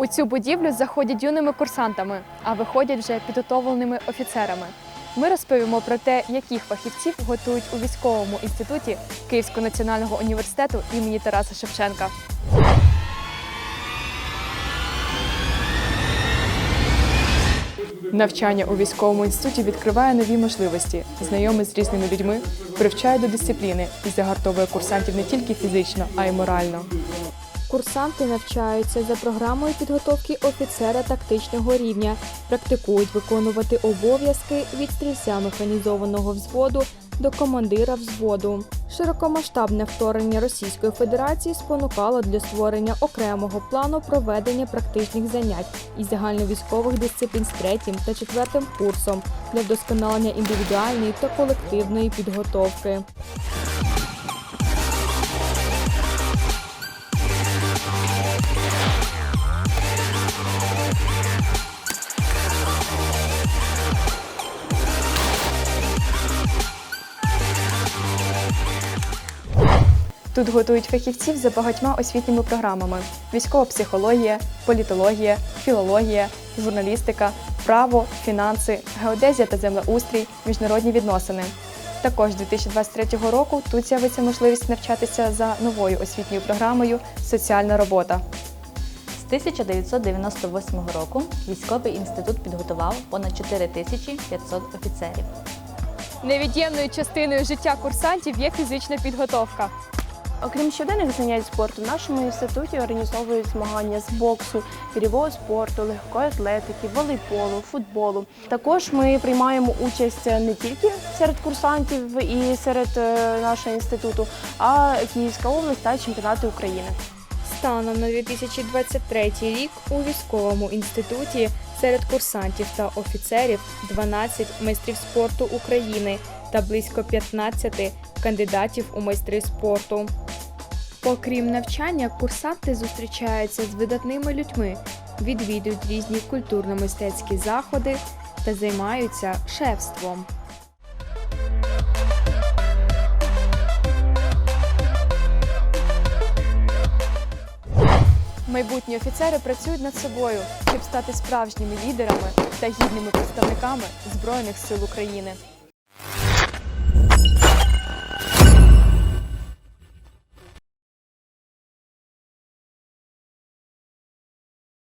У цю будівлю заходять юними курсантами, а виходять вже підготовленими офіцерами. Ми розповімо про те, яких фахівців готують у військовому інституті Київського національного університету імені Тараса Шевченка. Навчання у військовому інституті відкриває нові можливості, знайомить з різними людьми, привчає до дисципліни і загартовує курсантів не тільки фізично, а й морально. Курсанти навчаються за програмою підготовки офіцера тактичного рівня, практикують виконувати обов'язки від стрільця механізованого взводу до командира взводу. Широкомасштабне вторгнення Російської Федерації спонукало для створення окремого плану проведення практичних занять із загальновійськових дисциплін з третім та четвертим курсом для вдосконалення індивідуальної та колективної підготовки. Тут готують фахівців за багатьма освітніми програмами: військова психологія, політологія, філологія, журналістика, право, фінанси, геодезія та землеустрій, міжнародні відносини. Також 2023 року тут з'явиться можливість навчатися за новою освітньою програмою Соціальна робота. З 1998 року військовий інститут підготував понад 4500 офіцерів. Невід'ємною частиною життя курсантів є фізична підготовка. Окрім щоденних занять спорту, в нашому інституті організовують змагання з боксу, вірівого спорту, легкої атлетики, волейболу, футболу. Також ми приймаємо участь не тільки серед курсантів і серед е, нашого інституту, а Київська область та чемпіонати України. Станом на 2023 рік у військовому інституті серед курсантів та офіцерів 12 майстрів спорту України та близько 15 кандидатів у майстри спорту. Окрім навчання, курсанти зустрічаються з видатними людьми, відвідують різні культурно-мистецькі заходи та займаються шефством. Майбутні офіцери працюють над собою, щоб стати справжніми лідерами та гідними представниками Збройних сил України.